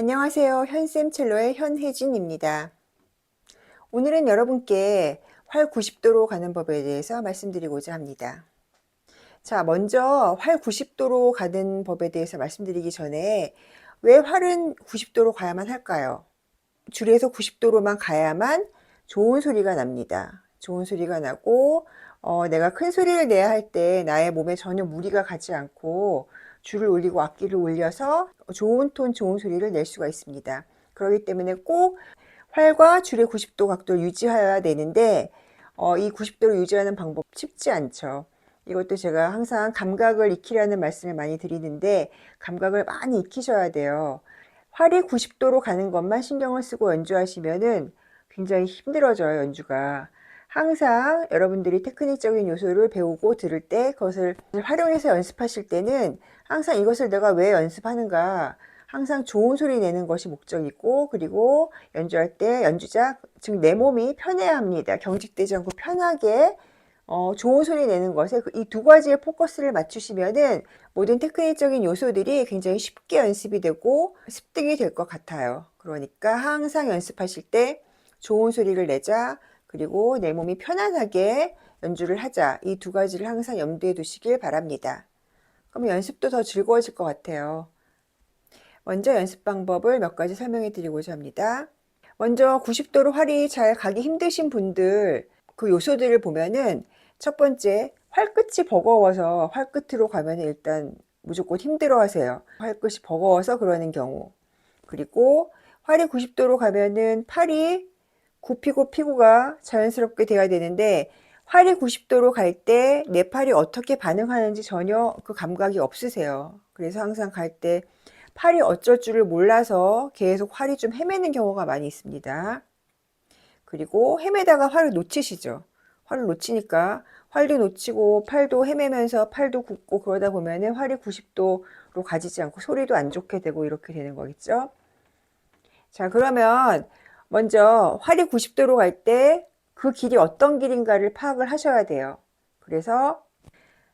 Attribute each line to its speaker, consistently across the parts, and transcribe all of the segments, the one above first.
Speaker 1: 안녕하세요. 현쌤 첼로의 현혜진입니다. 오늘은 여러분께 활 90도로 가는 법에 대해서 말씀드리고자 합니다. 자, 먼저 활 90도로 가는 법에 대해서 말씀드리기 전에 왜 활은 90도로 가야만 할까요? 줄에서 90도로만 가야만 좋은 소리가 납니다. 좋은 소리가 나고 어, 내가 큰 소리를 내야 할 때 나의 몸에 전혀 무리가 가지 않고 줄을 올리고 악기를 올려서 좋은 톤, 좋은 소리를 낼 수가 있습니다. 그렇기 때문에 꼭 활과 줄의 90도 각도를 유지해야 되는데 어, 이 90도를 유지하는 방법 쉽지 않죠. 이것도 제가 항상 감각을 익히라는 말씀을 많이 드리는데 감각을 많이 익히셔야 돼요. 활이 90도로 가는 것만 신경을 쓰고 연주하시면은 굉장히 힘들어져요, 연주가. 항상 여러분들이 테크닉적인 요소를 배우고 들을 때 그것을 활용해서 연습하실 때는 항상 이것을 내가 왜 연습하는가 항상 좋은 소리 내는 것이 목적이고 그리고 연주할 때 연주자 즉 내 몸이 편해야 합니다. 경직되지 않고 편하게 어, 좋은 소리 내는 것에 이 두 가지의 포커스를 맞추시면은 모든 테크닉적인 요소들이 굉장히 쉽게 연습이 되고 습득이 될 것 같아요. 그러니까 항상 연습하실 때 좋은 소리를 내자 그리고 내 몸이 편안하게 연주를 하자 이 두 가지를 항상 염두에 두시길 바랍니다. 그럼 연습도 더 즐거워질 것 같아요. 먼저 연습 방법을 몇 가지 설명해 드리고자 합니다. 먼저 90도로 활이 잘 가기 힘드신 분들 그 요소들을 보면은 첫 번째 활끝이 버거워서 활끝으로 가면 일단 무조건 힘들어 하세요. 활끝이 버거워서 그러는 경우. 그리고 활이 90도로 가면은 팔이 굽히고 피고가 자연스럽게 돼야 되는데 활이 90도로 갈 때 내 팔이 어떻게 반응하는지 전혀 그 감각이 없으세요. 그래서 항상 갈 때 팔이 어쩔 줄을 몰라서 계속 활이 좀 헤매는 경우가 많이 있습니다. 그리고 헤매다가 활을 놓치시죠. 활을 놓치니까 활도 놓치고 팔도 헤매면서 팔도 굽고 그러다 보면은 활이 90도로 가지지 않고 소리도 안 좋게 되고 이렇게 되는 거겠죠. 자, 그러면 먼저 활이 90도로 갈 때 그 길이 어떤 길인가를 파악을 하셔야 돼요. 그래서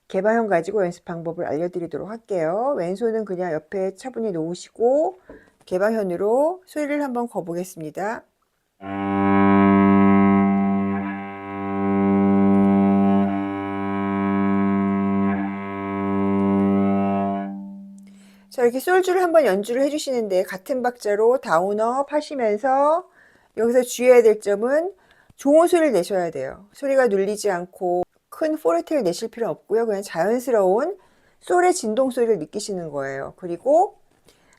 Speaker 1: 개방형 가지고 연습 방법을 알려드리도록 할게요. 왼손은 그냥 옆에 차분히 놓으시고 개방현으로 소리를 한번 거보겠습니다. 자, 이렇게 솔주를 한번 연주를 해주시는데 같은 박자로 다운업 하시면서 여기서 주의해야 될 점은 좋은 소리를 내셔야 돼요. 소리가 눌리지 않고 큰 포르테를 내실 필요 없고요. 그냥 자연스러운 솔의 진동 소리를 느끼시는 거예요. 그리고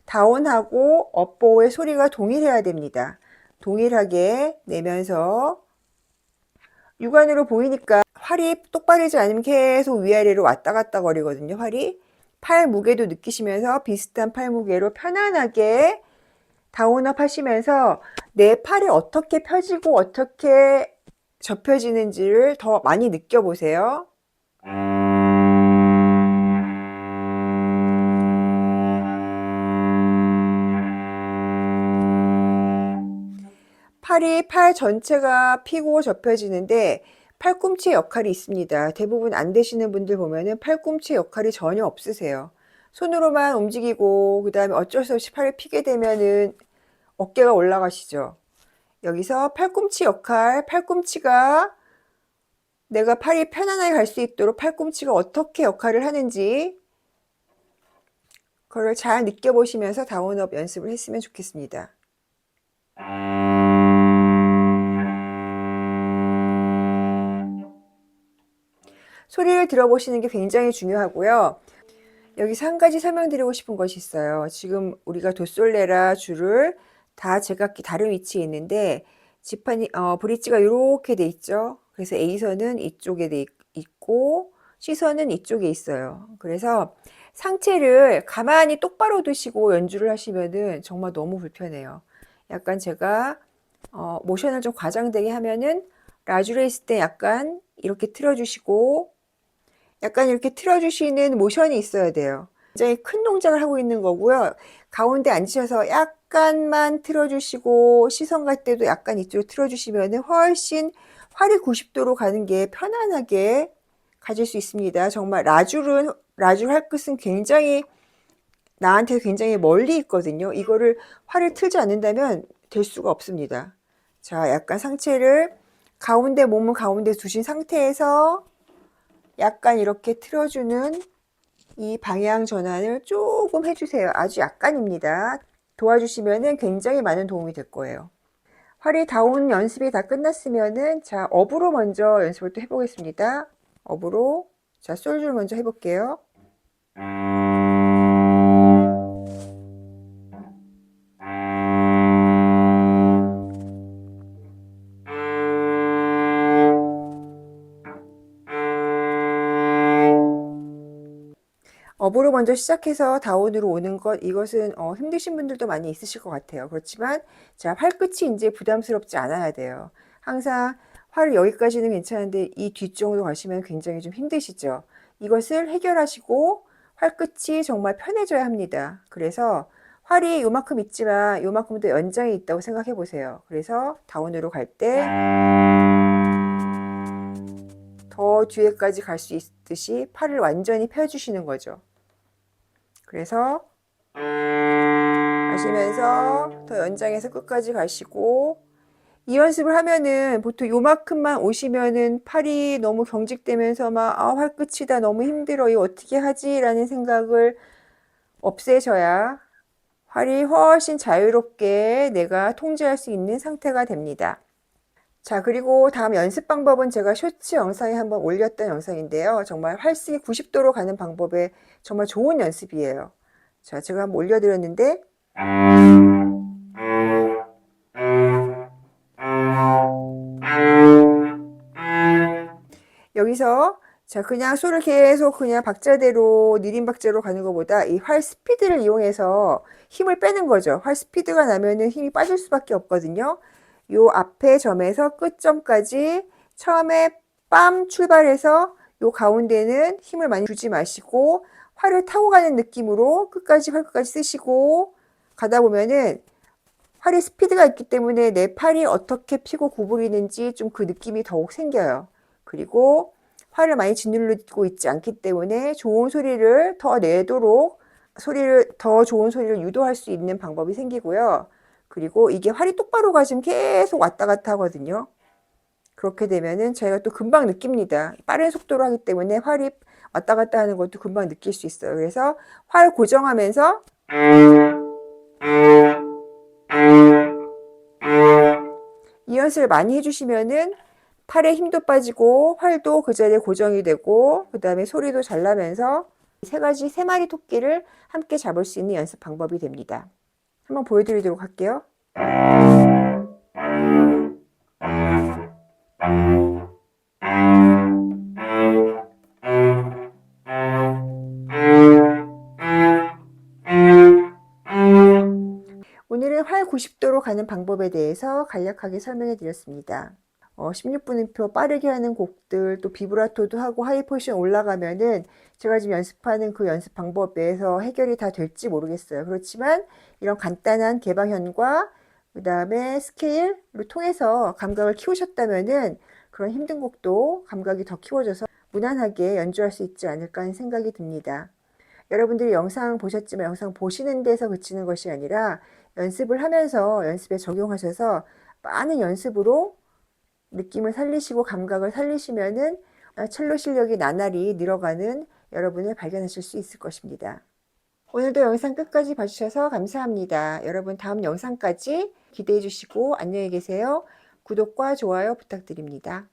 Speaker 1: 다운하고 업보의 소리가 동일해야 됩니다. 동일하게 내면서 육안으로 보이니까 활이 똑바르지 않으면 계속 위아래로 왔다 갔다 거리거든요. 활이 팔 무게도 느끼시면서 비슷한 팔 무게로 편안하게 다운업 하시면서 내 팔이 어떻게 펴지고 어떻게 접혀지는지를 더 많이 느껴보세요. 팔이 팔 전체가 피고 접혀지는데 팔꿈치 역할이 있습니다. 대부분 안 되시는 분들 보면은 팔꿈치 역할이 전혀 없으세요. 손으로만 움직이고 그 다음에 어쩔 수 없이 팔을 피게 되면은 어깨가 올라가시죠. 여기서 팔꿈치 역할, 팔꿈치가 내가 팔이 편안하게 갈 수 있도록 팔꿈치가 어떻게 역할을 하는지 그걸 잘 느껴보시면서 다운업 연습을 했으면 좋겠습니다. 소리를 들어보시는 게 굉장히 중요하고요. 여기서 한 가지 설명드리고 싶은 것이 있어요. 지금 우리가 도솔레라 줄을 다 제각기 다른 위치에 있는데 지판이 어, 브릿지가 이렇게 돼 있죠. 그래서 A선은 이쪽에 돼 있고 C선은 이쪽에 있어요. 그래서 상체를 가만히 똑바로 두시고 연주를 하시면은 정말 너무 불편해요. 약간 제가 어, 모션을 좀 과장되게 하면은 라줄에 있을 때 약간 이렇게 틀어주시고 약간 이렇게 틀어주시는 모션이 있어야 돼요. 굉장히 큰 동작을 하고 있는 거고요. 가운데 앉으셔서 약간만 틀어주시고 시선 갈 때도 약간 이쪽으로 틀어주시면 훨씬 활이 90도로 가는 게 편안하게 가질 수 있습니다. 정말 라줄은 라줄 할 것은 굉장히 나한테 굉장히 멀리 있거든요. 이거를 활을 틀지 않는다면 될 수가 없습니다. 자, 약간 상체를 가운데 몸을 가운데 두신 상태에서 약간 이렇게 틀어주는 이 방향 전환을 조금 해주세요. 아주 약간입니다. 도와주시면은 굉장히 많은 도움이 될 거예요. 활이 다운 연습이 다 끝났으면은 자 업으로 먼저 연습을 또 해보겠습니다. 업으로 자 솔줄 먼저 해볼게요. 먼저 시작해서 다운으로 오는 것 이것은 어, 힘드신 분들도 많이 있으실 것 같아요. 그렇지만 자 활끝이 이제 부담스럽지 않아야 돼요. 항상 활을 여기까지는 괜찮은데 이 뒤쪽으로 가시면 굉장히 좀 힘드시죠. 이것을 해결하시고 활끝이 정말 편해져야 합니다. 그래서 활이 요만큼 있지만 요만큼 더 연장이 있다고 생각해 보세요. 그래서 다운으로 갈 때 더 뒤에까지 갈 수 있듯이 팔을 완전히 펴주시는 거죠. 그래서 가시면서 더 연장해서 끝까지 가시고 이 연습을 하면은 보통 요만큼만 오시면은 팔이 너무 경직되면서 막 아, 활끝이다 너무 힘들어 이거 어떻게 하지? 라는 생각을 없애셔야 활이 훨씬 자유롭게 내가 통제할 수 있는 상태가 됩니다. 자, 그리고 다음 연습 방법은 제가 쇼츠 영상에 한번 올렸던 영상인데요. 정말 활쓰기 90도로 가는 방법에 정말 좋은 연습이에요. 자, 제가 한번 올려드렸는데, 여기서 자, 그냥 소를 계속 그냥 박자대로 느린 박자로 가는 것보다 이 활 스피드를 이용해서 힘을 빼는 거죠. 활 스피드가 나면은 힘이 빠질 수밖에 없거든요. 요 앞에 점에서 끝점까지 처음에 빰 출발해서 요 가운데는 힘을 많이 주지 마시고 활을 타고 가는 느낌으로 끝까지 활 끝까지 쓰시고 가다 보면은 활의 스피드가 있기 때문에 내 팔이 어떻게 피고 구부리는지 좀 그 느낌이 더욱 생겨요. 그리고 활을 많이 짓누르고 있지 않기 때문에 좋은 소리를 더 내도록 소리를 더 좋은 소리를 유도할 수 있는 방법이 생기고요. 그리고 이게 활이 똑바로 가시면 계속 왔다 갔다 하거든요. 그렇게 되면은 저희가 또 금방 느낍니다. 빠른 속도로 하기 때문에 활이 왔다 갔다 하는 것도 금방 느낄 수 있어요. 그래서 활 고정하면서 이 연습을 많이 해주시면은 팔에 힘도 빠지고 활도 그 자리에 고정이 되고 그 다음에 소리도 잘 나면서 세 가지 세 마리 토끼를 함께 잡을 수 있는 연습 방법이 됩니다. 한번 보여드리도록 할게요. 오늘은 활 90도로 가는 방법에 대해서 간략하게 설명해 드렸습니다. 어, 16분음표 빠르게 하는 곡들 또 비브라토도 하고 하이 포션 올라가면은 제가 지금 연습하는 그 연습 방법에서 해결이 다 될지 모르겠어요. 그렇지만 이런 간단한 개방현과 그 다음에 스케일을 통해서 감각을 키우셨다면은 그런 힘든 곡도 감각이 더 키워져서 무난하게 연주할 수 있지 않을까 하는 생각이 듭니다. 여러분들이 영상 보셨지만 영상 보시는 데서 그치는 것이 아니라 연습을 하면서 연습에 적용하셔서 많은 연습으로 느낌을 살리시고 감각을 살리시면은 첼로 실력이 나날이 늘어가는 여러분을 발견하실 수 있을 것입니다. 오늘도 영상 끝까지 봐주셔서 감사합니다. 여러분 다음 영상까지 기대해 주시고 안녕히 계세요. 구독과 좋아요 부탁드립니다.